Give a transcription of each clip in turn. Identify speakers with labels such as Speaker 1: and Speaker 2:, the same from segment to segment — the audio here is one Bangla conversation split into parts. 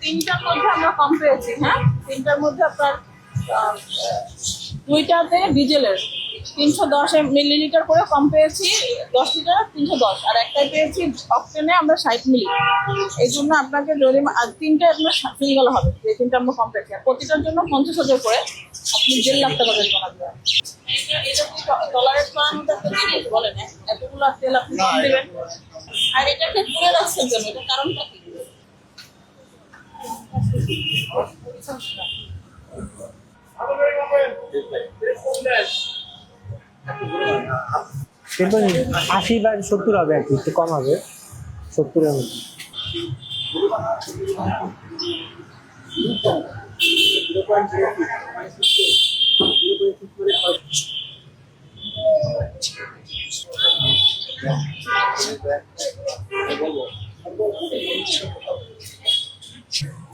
Speaker 1: তিনটার মধ্যে আমরা কম পেয়েছি হ্যাঁ? তিনটার মধ্যে আপনার দুইটাতে ডিজেলের তিনশো দশ মিলিলিটার করে কম পেয়েছি দশ লিটার তিনশো দশ। আর একটাই পেয়েছি অক্টেনে আমরা ষাট মিলি এই জন্য আপনাকে জরিমা আর তিনটে আপনার সিঙ্গেল হবে যে তিনটা আমরা কম পেয়েছি। আর প্রতিটার জন্য পঞ্চাশ হাজার করে আপনি দেড় লাখ টাকা জরিমানা দেবেন। এটা কি টলারেট করার মধ্যে বলেন? এতগুলো তেল আপনি দেবেন? আর এটাকে ঘুরে রাখছেন কেন? এটা কারণটা কি?
Speaker 2: আশি বা সত্তর হবে আর কি একটু কম হবে সত্তরের মধ্যে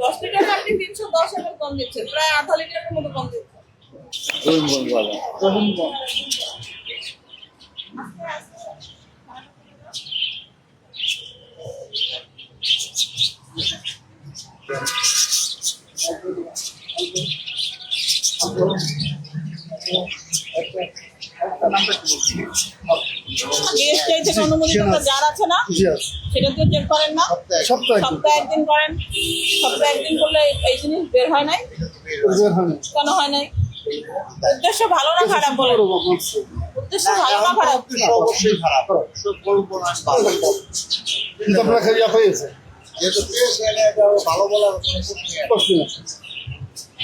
Speaker 2: দশ
Speaker 1: লিটারে আপনি তিনশো দশ এমএল কম দিচ্ছেন প্রায় আধা লিটারের মতো কম দিচ্ছেন। বিএসটিআই থেকে অনুমোদিত যার আছে না সেটা চেক করেন না।
Speaker 3: সপ্তাহে একদিন।
Speaker 1: সপ্তাহে একদিন করেন। সপ্তাহে একদিন করলে এই জিনিস বের হয় নাই?
Speaker 3: বের হয় না।
Speaker 1: কেন হয় নাই? উদ্দেশ্য ভালো না খারাপ বলে
Speaker 3: বড় বাবা বলছে।
Speaker 1: উদ্দেশ্য ভালো না খারাপ?
Speaker 4: অবশ্যই খারাপ।
Speaker 3: কিন্তু আপনার
Speaker 4: পেয়েছে? ভালো বলার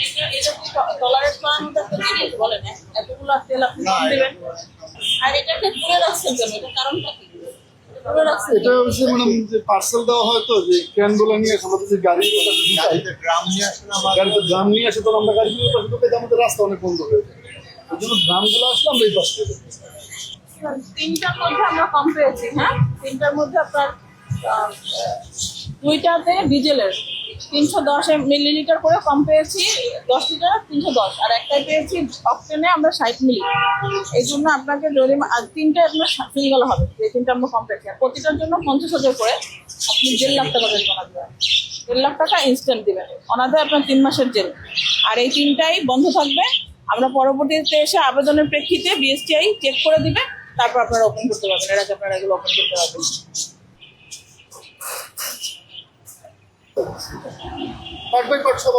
Speaker 1: এটা এটা টলারেট করার বলেন? এতগুলো তেল আপনি দেবেন? আর এটাকে ঘুরে রাখছেন কেন? এটা কারণটা কি?
Speaker 3: এটা হচ্ছে মানে যে পার্সেল দেওয়া হয় তো যে ক্যানগুলো নিয়ে আমাদের যে গাড়ি
Speaker 4: গাড়িতে ড্রাম নিয়ে আসলে আমার
Speaker 3: গাড়িতে ড্রাম নিয়ে আসে তখন আমরা গাড়িগুলো পাশে ঢুকে আমাদের রাস্তা অনেক বন্ধ হয়ে যায়। ওই জন্য ড্রামগুলো আসলে আমরা এই পাশ থেকে
Speaker 1: তিনটার মধ্যে আমরা কম পেয়েছি হ্যাঁ? তিনটার মধ্যে আপনার দুইটাতে ডিজেলের তিনশো দশ মিলিলিটার করে কম পেয়েছি, দশ লিটার, তিনশো দশ। আর একটাই পেয়েছি অক্টেনে আমরা ষাট মিলি। এই জন্য আপনাকে আর তিনটে আপনার সিঙ্গেল হবে, যে তিনটে আমরা কম পেয়েছি। আর প্রতিটার জন্য পঞ্চাশ হাজার করে আপনি দেড় লাখ টাকা জরিমানা দেবেন। দেড় লাখ টাকা ইনস্ট্যান্ট দেবেন। অনাথে আপনার তিন মাসের জেল। আর এই তিনটাই বন্ধ থাকবে। আমরা পরবর্তীতে এসে আবেদনের প্রেক্ষিতে বিএসটিআই চেক করে দিবে, তারপর আপনারা ওপেন করতে পারবেন। এর আপনারা এগুলো ওপেন করতে পারবেন।
Speaker 3: পার্ট বাই পার্ট সব।